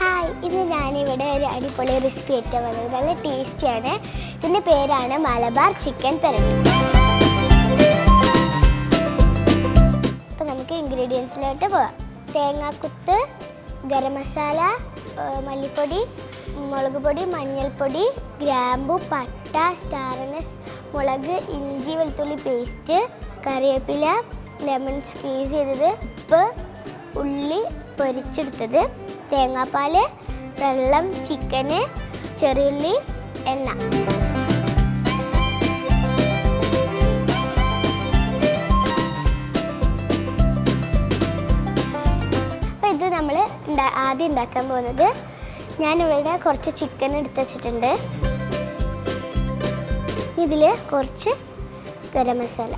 Hi ഇന്ന് ഞാനിവിടെ ഒരു അടിപൊളി റെസിപ്പി ഏറ്റവും വന്നത്. നല്ല ടേസ്റ്റിയാണ് ഇതിന്റെ പേരാണ് മലബാർ ചിക്കൻ പെരട്ടി അപ്പോൾ നമുക്ക് ഇൻഗ്രീഡിയൻസിലോട്ട് പോവാം. തേങ്ങാക്കുത്ത് ഗരം മസാല മല്ലിപ്പൊടി മുളക് പൊടി മഞ്ഞൾപ്പൊടി ഗ്രാമ്പു പട്ട സ്റ്റാർനസ് മുളക് ഇഞ്ചി വെളുത്തുള്ളി പേസ്റ്റ് കറിവേപ്പില ലെമൺ സ്ക്വീസ് ചെയ്തത് ഉപ്പ് ഉള്ളി പൊരിച്ചെടുത്തത് തേങ്ങാപ്പാൽ വെള്ളം ചിക്കന് ചെറിയുള്ളി എണ്ണ. അപ്പോൾ ഇത് നമ്മൾ ആദ്യം ഉണ്ടാക്കാൻ പോകുന്നത് ഞാനിവിടെ കുറച്ച് ചിക്കൻ എടുത്ത് വെച്ചിട്ടുണ്ട്. ഇതിൽ കുറച്ച് ഗരം മസാല.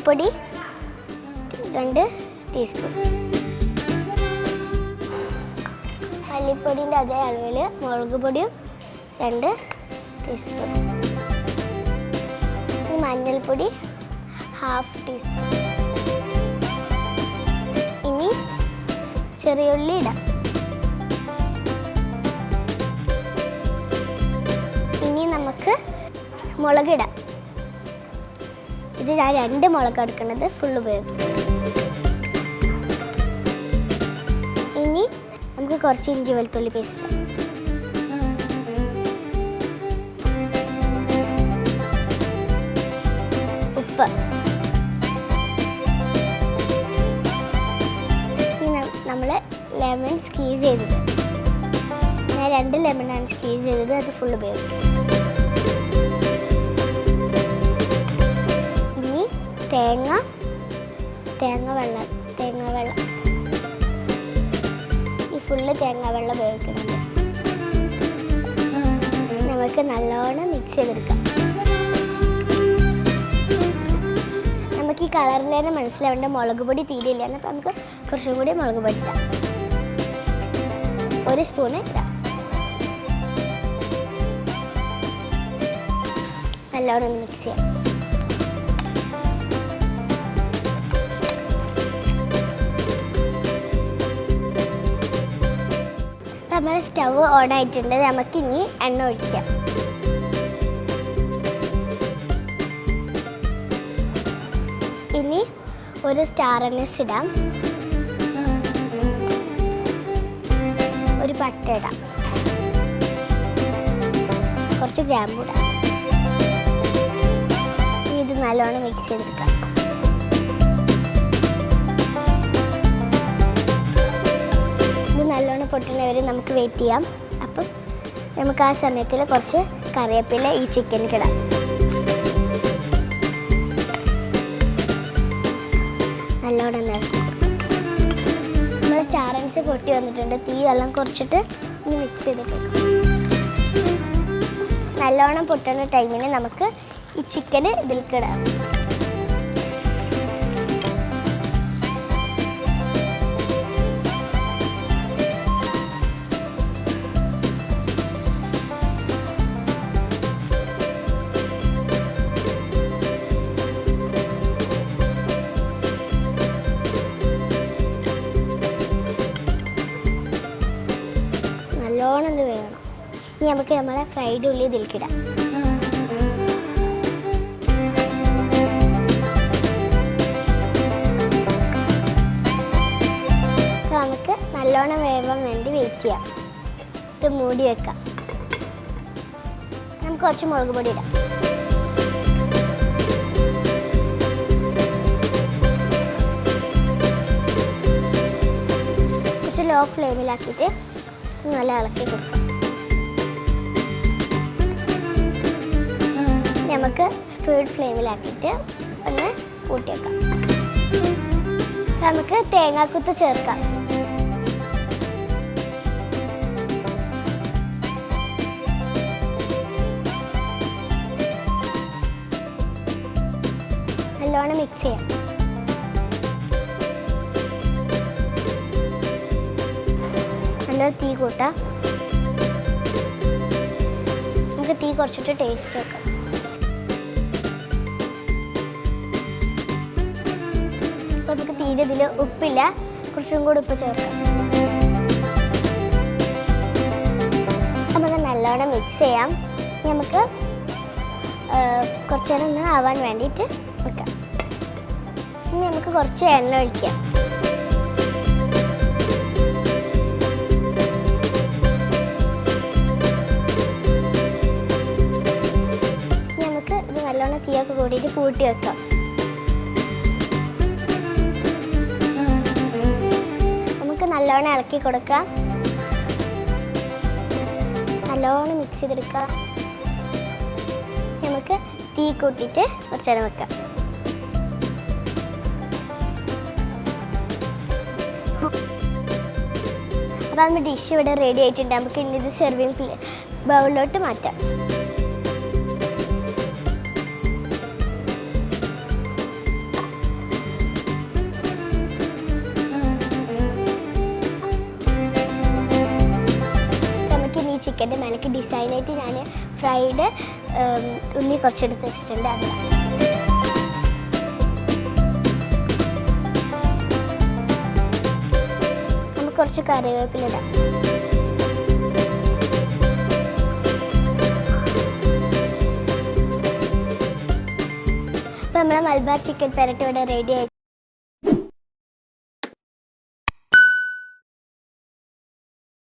മല്ലിപ്പൊടി രണ്ട് ടീസ്പൂൺ മല്ലിപ്പൊടിന്റെ അതേ അളവിൽ മുളക് പൊടിയും രണ്ട് ടീസ്പൂൺ മഞ്ഞൾപ്പൊടി ഹാഫ് ടീസ്പൂൺ ഇനി ചെറിയ ഉള്ളി ഇടാം. ഇനി നമുക്ക് മുളകിടാം ഇത് ഞാൻ രണ്ട് മുളക് എടുക്കുന്നത് ഫുൾ ഉപയോഗിക്കും. ഇനി നമുക്ക് കുറച്ച് ഇഞ്ചി വെളുത്തുള്ളി പേസ്റ്റ് ഉപ്പ്. നമ്മൾ ലെമൺ സ്ക്വീസ് ചെയ്തത്. ഞാൻ രണ്ട് ലെമണാണ് സ്ക്വീസ് ചെയ്തത് അത് ഫുൾ ഉപയോഗിക്കും. തേങ്ങ തേങ്ങ വെള്ളം തേങ്ങ വെള്ളം. ഈ ഫുള്ള് തേങ്ങ വെള്ളം ഉപയോഗിക്കുന്നുണ്ട്. നമുക്ക് നല്ലോണം മിക്സ് ചെയ്തെടുക്കാം. നമുക്ക് ഈ കളറിൽ തന്നെ മനസ്സിലാവേണ്ട മുളക് പൊടി തീരെയില്ല. എന്നപ്പോൾ നമുക്ക് കുറച്ചും കൂടി മുളക് പൊടി ഇടാം. ഒരു സ്പൂണ് ഇടാം. നല്ലോണം മിക്സ് ചെയ്യാം. നമ്മൾ സ്റ്റവ് ഓൺ ആയിട്ടുണ്ട്. നമുക്കിനി എണ്ണ ഒഴിക്കാം. ഇനി ഒരു സ്റ്റാർ അനസ് ഇടാം. ഒരു പട്ട ഇടാം. കുറച്ച് ഗ്രാമ്പൂടാം ഇത് നല്ലോണം മിക്സ് ചെയ്തെടുക്കാം. പൊട്ടുന്നവരെ നമുക്ക് വെയിറ്റ് ചെയ്യാം. അപ്പം നമുക്ക് ആ സമയത്തിൽ കുറച്ച് കറിവേപ്പില ഈ ചിക്കൻ ഇടാം. നല്ലോണം നമ്മൾ സ്റ്റാറൻസ് പൊട്ടി വന്നിട്ടുണ്ട്. തീ എല്ലാം കുറച്ചിട്ട് ഒന്ന് മിക്സ് ചെയ്തിട്ട് നല്ലോണം പൊട്ടുന്ന ടൈമിന് നമുക്ക് ഈ ചിക്കന് ഇതിലേക്ക് നമുക്ക് നമ്മളെ ഫ്രൈഡ് ഉള്ളി ഇതിൽക്കിടാം. നമുക്ക് നല്ലോണം വേവാൻ വേണ്ടി വെയിറ്റ് ചെയ്യാം. ഇത് മൂടി വെക്കാം. നമുക്ക് കുറച്ച് മുളക് പൊടി ഇടാം. കുറച്ച് ലോ ഫ്ലെയിമിലാക്കിയിട്ട് നല്ല ഇളക്കി കൊടുക്കാം. നമുക്ക് സ്പീഡ് ഫ്ലെയിമിലാക്കിയിട്ട് ഒന്ന് കൂട്ടി വെക്കാം നമുക്ക് തേങ്ങാക്കുത്ത് ചേർക്കാം. നല്ലോണം മിക്സ് ചെയ്യാം. നല്ലോണം തീ കൂട്ടാം. നമുക്ക് തീ കുറച്ചിട്ട് ടേസ്റ്റ് വെക്കാം. നമുക്ക് തീരെ ഇതിൽ ഉപ്പില്ല. കുറച്ചും കൂടി ഉപ്പ് ചേർക്കാം. നമുക്ക് നല്ലോണം മിക്സ് ചെയ്യാം. നമുക്ക് കുറച്ചു നേരം ഒന്ന് ആവാൻ വേണ്ടിയിട്ട് വെക്കാം. ഇനി നമുക്ക് കുറച്ച് എണ്ണ ഒഴിക്കാം. നമുക്ക് ഇത് നല്ലോണം തീയൊക്കെ കൂടിയിട്ട് കൂട്ടി വെക്കാം. നല്ലോണം ഇളക്കി കൊടുക്കുക നല്ലോണം മിക്സ് ചെയ്തെടുക്കുക നമുക്ക് തീ കൂട്ടിയിട്ട് കുറച്ച് നേരം വെക്കാം. അപ്പോൾ നമ്മുടെ ഡിഷ് ഇവിടെ റെഡി ആയിട്ടുണ്ട്. നമുക്ക് ഇത് സെർവിങ് ബൗളിലോട്ട് മാറ്റാം. ഡിസൈനായിട്ട് ഞാൻ ഫ്രൈഡ് ഉണ്ണി കുറച്ചെടുത്ത് വെച്ചിട്ടുണ്ട്. അത് നമുക്ക് കുറച്ച് കറിവേപ്പിലിടാം നമ്മുടെ മലബാർ ചിക്കൻ പെരട്ട് ഇവിടെ റെഡി ആയി